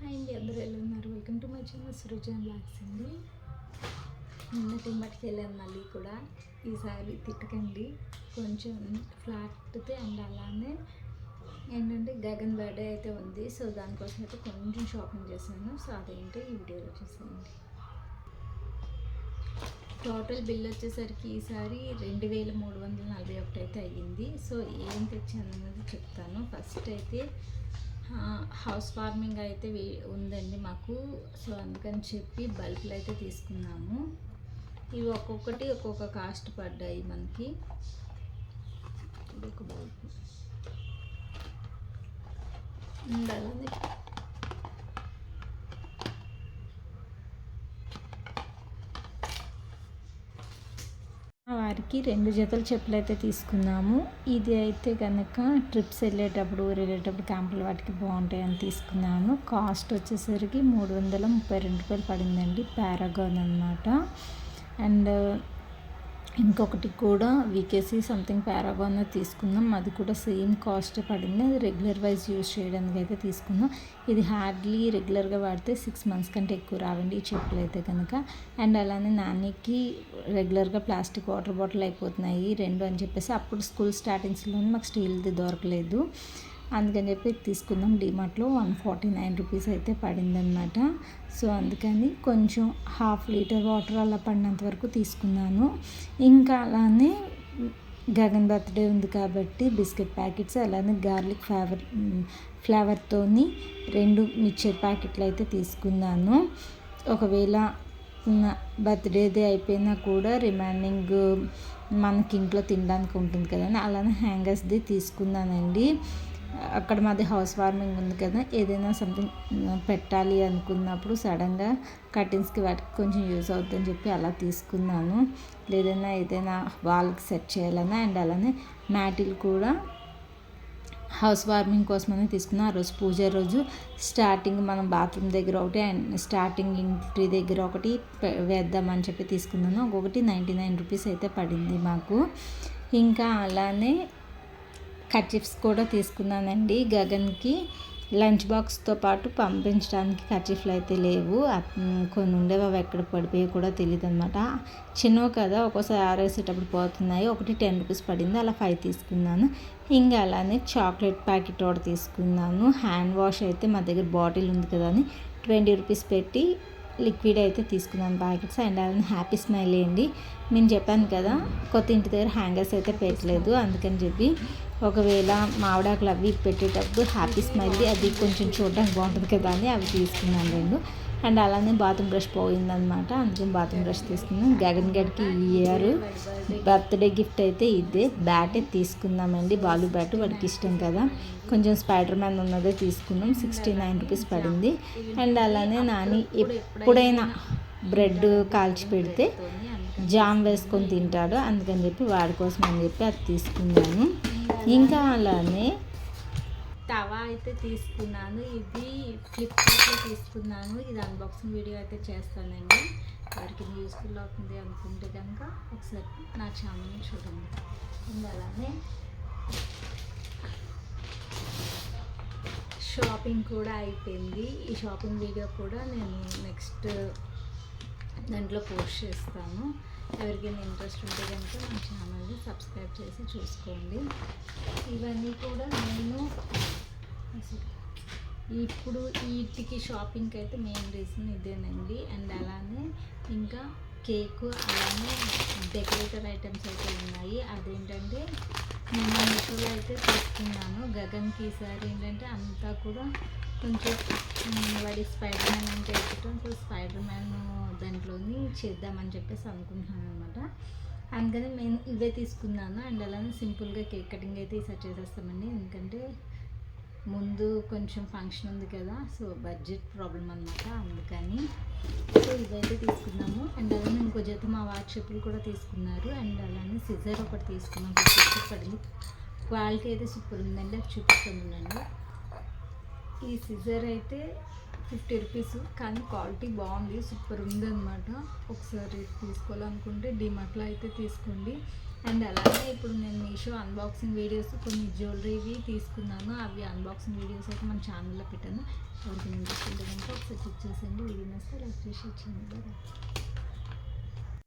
Hi అండి అందరూ ఎలా ఉన్నారు? Welcome to my channel Srujan blogs అండి. నిన్నటి మటుకు వెళ్ళాను మళ్ళీ కూడా. ఈసారి తిట్టకండి. కొంచెం ఫ్లాట్తే అండ్ అలానే ఏంటంటే గగన్ బర్త్డే అయితే ఉంది. సో దానికోసం అయితే కొంచెం షాపింగ్ చేశాను. సో అదేంటో ఈ వీడియోలో చూసేయండి. టోటల్ బిల్ వచ్చేసరికి ఈసారి రెండు వేల మూడు వందల నలభై ఒకటి అయితే అయ్యింది. సో ఏం తెచ్చాను అన్నది చెప్తాను. ఫస్ట్ అయితే హౌస్ ఫార్మింగ్ అయితే ఉందండి మాకు. సో అందుకని చెప్పి బల్బులు అయితే తీసుకున్నాము. ఇవి ఒక్కొక్కటి ఒక్కొక్క కాస్ట్ పడ్డాయి మనకి. ఇది ఒక బల్బు. అలానే వారికి రెండు జతలు చెప్పులు అయితే తీసుకున్నాము ఇది అయితే కనుక ట్రిప్స్ వెళ్ళేటప్పుడు వెళ్ళేటప్పుడు క్యాంపులు వాటికి బాగుంటాయి అని తీసుకున్నాను కాస్ట్ వచ్చేసరికి మూడు వందల ముప్పై రెండు రూపాయలు పడిందండి. పారాగాన్ అనమాట అండ్ ఇంకొకటి కూడా వికేసి సంథింగ్ పారాగాన్ తీసుకుందాం. అది కూడా సేమ్ కాస్ట్ పడింది. అది రెగ్యులర్ వైజ్ యూజ్ చేయడానికి అయితే తీసుకుందాం. ఇది హార్డ్లీ రెగ్యులర్గా వాడితే సిక్స్ మంత్స్ కంటే ఎక్కువ రావండి ఈ చెప్పులు అయితే కనుక. అండ్ అలానే నాన్నకి రెగ్యులర్గా ప్లాస్టిక్ వాటర్ బాటిల్ అయిపోతున్నాయి రెండు అని చెప్పేసి అప్పుడు స్కూల్ స్టార్టింగ్స్లోనే మాకు స్టీల్ది దొరకలేదు. అందుకని చెప్పి తీసుకుందాం. డిమార్ట్లో వన్ ఫార్టీ నైన్ రూపీస్ అయితే పడిందనమాట సో అందుకని కొంచెం హాఫ్ లీటర్ వాటర్ అలా పడినంత వరకు తీసుకున్నాను. ఇంకా అలానే గగన్ బర్త్డే ఉంది కాబట్టి బిస్కెట్ ప్యాకెట్స్ అలానే గార్లిక్ ఫ్లేవర్ ఫ్లేవర్తోని రెండు మిక్చర్ ప్యాకెట్లు అయితే తీసుకున్నాను. ఒకవేళ బర్త్డేది అయిపోయినా కూడా రిమైనింగ్ మనకి ఇంట్లో తినడానికి ఉంటుంది కదండి. అలానే హ్యాంగర్స్ది తీసుకున్నానండి. అక్కడ మాది హౌస్ వార్మింగ్ ఉంది కదా ఏదైనా సంథింగ్ పెట్టాలి అనుకున్నప్పుడు సడన్గా కటింగ్స్కి వాటికి కొంచెం యూస్ అవుతుందని చెప్పి అలా తీసుకున్నాను. లేదన్నా ఏదైనా వాళ్ళకి సెట్ చేయాలన్నా అండ్ అలానే మ్యాటిల్ కూడా హౌస్ వార్మింగ్ కోసమని తీసుకున్నాం. ఆ రోజు పూజ రోజు స్టార్టింగ్ మనం బాత్రూమ్ దగ్గర ఒకటి అండ్ స్టార్టింగ్ ఇంటి దగ్గర ఒకటి వేద్దామని చెప్పి తీసుకున్నాను. ఒక్కొక్కటి నైంటీ నైన్ రూపీస్ అయితే పడింది మాకు. ఇంకా అలానే కర్చిప్స్ కూడా తీసుకున్నానండి. గగన్కి లంచ్ బాక్స్తో పాటు పంపించడానికి కర్చీఫ్లు అయితే లేవు. కొన్ని ఉండేవి అవి ఎక్కడ పడిపోయాయి కూడా తెలియదు అనమాట చిన్నవి కదా ఒక్కోసారి ఆరేసేటప్పుడు పోతున్నాయి. ఒకటి టెన్ రూపీస్ పడింది అలా ఫైవ్ తీసుకున్నాను. ఇంకా అలానే చాక్లెట్ ప్యాకెట్ ఒకటి తీసుకున్నాను. హ్యాండ్ వాష్ అయితే మా దగ్గర బాటిల్ ఉంది కదా అని ట్వంటీ రూపీస్ పెట్టి లిక్విడ్ అయితే తీసుకున్నాను ప్యాకెట్స్. అండ్ అలానే హ్యాపీ స్మైల్ వేయండి నేను చెప్పాను కదా కొత్త ఇంటి దగ్గర హ్యాంగర్స్ అయితే పెట్టలేదు. అందుకని చెప్పి ఒకవేళ మామిడాకులు అవి పెట్టేటప్పుడు హ్యాపీ స్మైల్ది అది కొంచెం చూడడానికి బాగుంటుంది కదా అని అవి తీసుకున్నాను రెండు అండ్ అలానే బాత్రూమ్ బ్రష్ పోయిందనమాట అందుకని బాత్రూమ్ బ్రష్ తీసుకున్నాం గగన్ గడికి ఇయర్ బర్త్డే గిఫ్ట్ అయితే ఇదే. బ్యాటే తీసుకుందామండి. బాలు బ్యాట్ వాడికి ఇష్టం కదా. కొంచెం స్పైడర్ మ్యాన్ ఉన్నదే తీసుకున్నాం. సిక్స్టీ నైన్ రూపీస్ పడింది. అండ్ అలానే నాని ఎప్పుడైనా బ్రెడ్ కాల్చి పెడితే జామ్ వేసుకొని తింటాడు. అందుకని చెప్పి వాడి కోసం అని చెప్పి అది తీసుకున్నాను. ఇంకా అలానే తవా అయితే తీసుకున్నాను. ఇది ఫ్లిప్కార్ట్లో తీసుకున్నాను. ఇది అన్బాక్సింగ్ వీడియో అయితే చేస్తానండి. వారికి యూస్ఫుల్ అవుతుంది అనుకుంటే కనుక ఒకసారి నా ఛానల్ని చూడండి. ఇంకా అలానే షాపింగ్ కూడా అయిపోయింది. ఈ షాపింగ్ వీడియో కూడా నేను నెక్స్ట్ దాంట్లో పోస్ట్ చేస్తాను ఎవరికైనా ఇంట్రెస్ట్ ఉంటే కనుక నా ఛానల్ని సబ్స్క్రైబ్ చేసి చూసుకోండి. ఇవన్నీ కూడా నేను ఇప్పుడు వీటికి షాపింగ్కి అయితే మెయిన్ రీజన్ ఇదేనండి. అండ్ అలానే ఇంకా కేకు అలానే డెకరేటర్ ఐటమ్స్ అయితే ఉన్నాయి. అదేంటంటే నేను మీషోలో అయితే తీసుకున్నాను. గగన్కి ఈసారి ఏంటంటే అంతా కూడా కొంచెం వాడి స్పైడర్ మ్యాన్ అంటే ఇష్టం. సో స్పైడర్ మ్యాన్ దాంట్లోని చేద్దామని చెప్పేసి అనుకుంటున్నాను అనమాట అందుకని నేను ఇవే తీసుకున్నాను. అండ్ అలానే సింపుల్గా కేక్ కటింగ్ అయితే ఈసారి చేసేస్తామండి. ఎందుకంటే ముందు కొంచెం ఫంక్షన్ ఉంది కదా సో బడ్జెట్ ప్రాబ్లం అనమాట అందుకని. సో ఇదైతే తీసుకున్నాము. అండ్ అలానే ఇంకో జత మా వాచ్ చెప్పులు కూడా తీసుకున్నారు. అండ్ అలానే సిజర్ ఒకటి తీసుకున్నాం. పడింది. క్వాలిటీ అయితే సూపర్ ఉందండి. అది చూపిస్తాను ఉందండి ఈ సిజర్ అయితే ఫిఫ్టీ రూపీస్. కానీ క్వాలిటీ బాగుంది సూపర్ ఉందన్నమాట. ఒకసారి తీసుకోవాలనుకుంటే డిమార్ట్లో అయితే తీసుకోండి. అండ్ అలాగే ఇప్పుడు నేను మీషో అన్బాక్సింగ్ వీడియోస్ కొన్ని జ్యువెలరీవి తీసుకున్నాను. అవి అన్బాక్సింగ్ వీడియోస్ అయితే మన ఛానల్లో పెట్టాను. ఎవరికి ఇంట్రెస్ట్ ఉంటే కనుక ఒకసారి చెక్ చేసేయండి. వీడియో నేస్తే లైక్ చేసి వచ్చింది